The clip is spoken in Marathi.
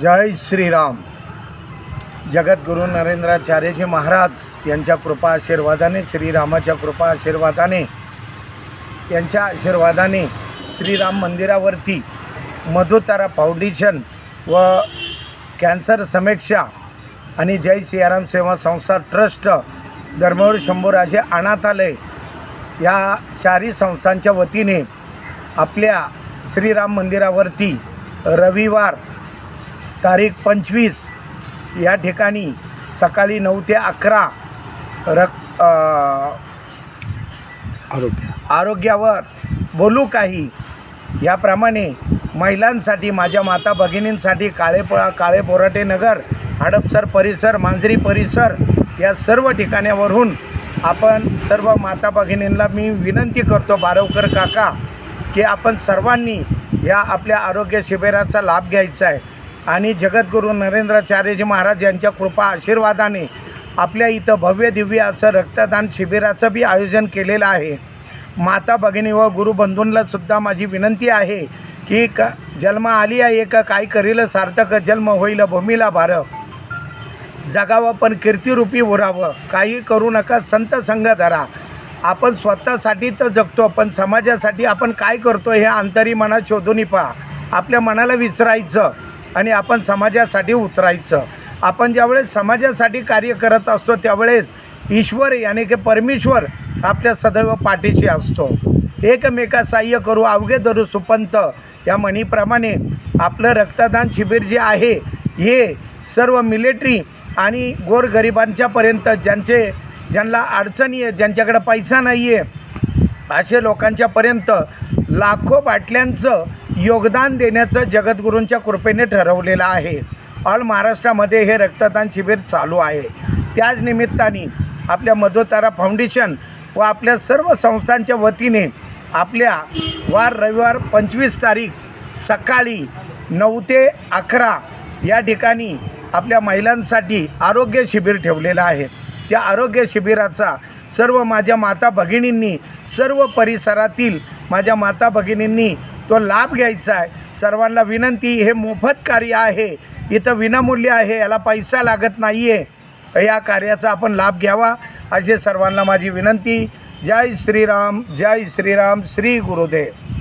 जय श्रीराम. जगद्गुरु नरेंद्राचार्यजी महाराज यांच्या कृपा आशीर्वादाने श्रीरामाच्या कृपा आशीर्वादाने यांच्या आशीर्वादाने श्रीराम मंदिरावरती मधुतारा फाउंडेशन व कॅन्सर समीक्षा आणि जय सियाराम सेवा संस्था ट्रस्ट धर्मवर शंभूराजे अनाथालय या चारही संस्थांच्या वतीने आपल्या श्रीराम मंदिरावरती रविवार तारीख पंचवीस. या ठिकाणी सकाळी नऊ ते अकरा रक आरोग्य. आरोग्यावर बोलू काही. याप्रमाणे महिलांसाठी माझ्या माता भगिनींसाठी काळे प काळे बोराटे नगर हडपसर परिसर मांजरी परिसर या सर्व ठिकाणावरून आपण सर्व माता भगिनींना मी विनंती करतो बारवकर काका की आपण सर्वांनी या आपल्या आरोग्य शिबिराचा लाभ घ्यायचा आहे. आणि जगद्गुरू नरेंद्राचार्यजी महाराज यांच्या कृपा आशीर्वादाने आपल्या इथं भव्य दिव्य असं रक्तदान शिबिराचं बी आयोजन केलेलं आहे. माता भगिनी व गुरुबंधूंना सुद्धा माझी विनंती आहे की क जन्म आली आहे का काय करील सार्थक जन्म होईल भूमीला भार. जगावं पण कीर्तिरूपी उरावं. काही करू नका संत संघ धरा. आपण स्वतःसाठी तर जगतो पण समाजासाठी आपण काय करतो हे अंतरी मनात शोधून पहा. आपल्या मनाला विचारायचं आणि आपण समाजासाठी उतरायचं. आपण ज्यावेळेस समाजासाठी कार्य करत असतो त्यावेळेस ईश्वर याने की परमेश्वर आपल्या सदैव पाठीशी असतो. एकमेका सहाय्य करू अवघे धरू सुपंत. या म्हणीप्रमाणे आपलं रक्तदान शिबिर जे आहे हे सर्व मिलिटरी आणि गोरगरिबांच्यापर्यंत ज्यांचे ज्यांना अडचणी आहे ज्यांच्याकडे पैसा नाही आहे असे लोकांच्यापर्यंत लाखो बाटल्यांचं योगदान देण्याचं जगद्गुरूंच्या कृपेने ठरवलेलं आहे. ऑल महाराष्ट्रामध्ये हे रक्तदान शिबिर चालू आहे. त्याच निमित्ताने आपल्या मधोतारा फाउंडेशन व आपल्या सर्व संस्थांच्या वतीने आपल्या वार रविवार पंचवीस तारीख सकाळी नऊ ते अकरा या ठिकाणी आपल्या महिलांसाठी आरोग्य शिबिर ठेवलेलं आहे. त्या आरोग्य शिबिराचा सर्व माझ्या माता भगिनींनी सर्व परिसरातील माझ्या माता भगिनींनी तो लाभ घ्यायचा आहे. सर्वांना विनंती हे मोफत कार्य आहे. इथं विनामूल्य आहे याला पैसा लागत नाही आहे या कार्याचा आपण लाभ घ्यावा असे सर्वांना माझी विनंती. जय श्रीराम जय श्रीराम श्री गुरुदेव.